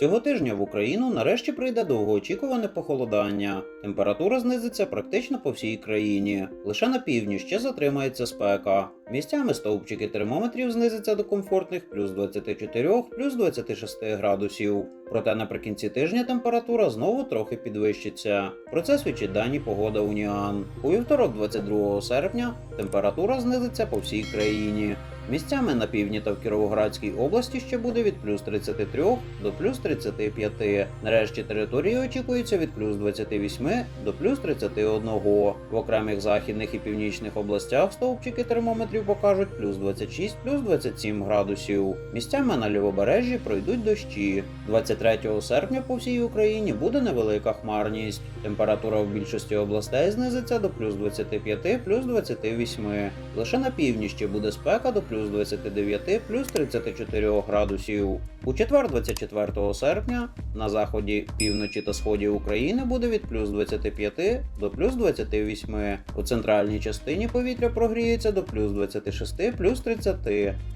Цього тижня в Україну нарешті прийде довгоочікуване похолодання. Температура знизиться практично по всій країні. Лише на півдні ще затримається спека. Місцями стовпчики термометрів знизяться до комфортних плюс 24, плюс 26 градусів. Проте наприкінці тижня температура знову трохи підвищиться. Про це свідчить дані погода Уніан. У вівторок, 22 серпня, температура знизиться по всій країні. Місцями на півдні та в Кіровоградській області ще буде від плюс 33 до плюс 35. Нарешті території очікується від плюс 28 до плюс 31. В окремих західних і північних областях стовпчики термометрів покажуть плюс 26, плюс 27 градусів. Місцями на лівобережжі пройдуть дощі. 23 серпня по всій Україні буде невелика хмарність. Температура в більшості областей знизиться до плюс 25, плюс 28. Лише на півдні ще буде спека до плюс 29, плюс 34 градусів. У четвер, 24 серпня, на заході, півночі та сході України буде від плюс 25 до плюс 28. У центральній частині повітря прогріється до плюс 26, плюс 30,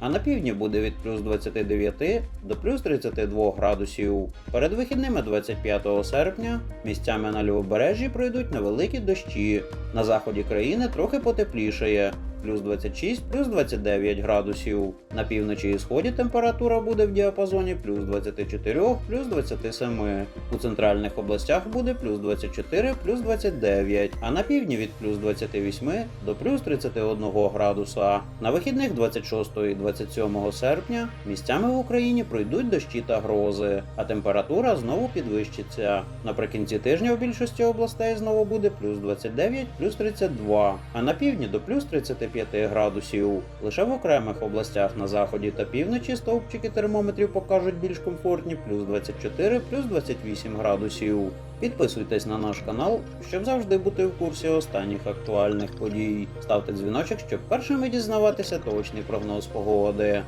а на півдні буде від плюс 29 до плюс 32 градусів. Перед вихідними 25 серпня місцями на лівобережжі пройдуть невеликі дощі. На заході країни трохи потеплішає. Плюс 26, плюс 29 градусів. На півночі і сході температура буде в діапазоні плюс 24, плюс 27. У центральних областях буде плюс 24, плюс 29, а на півдні від плюс 28 до плюс 31 градуса. На вихідних 26 і 27 серпня місцями в Україні пройдуть дощі та грози, а температура знову підвищиться. Наприкінці тижня в більшості областей знову буде плюс 29, плюс 32, а на півдні до плюс 35 градусів. Лише в окремих областях на заході та півночі стовпчики термометрів покажуть більш комфортні плюс 24, плюс 28 градусів. Підписуйтесь на наш канал, щоб завжди бути в курсі останніх актуальних подій. Ставте дзвіночок, щоб першими дізнаватися точний прогноз погоди.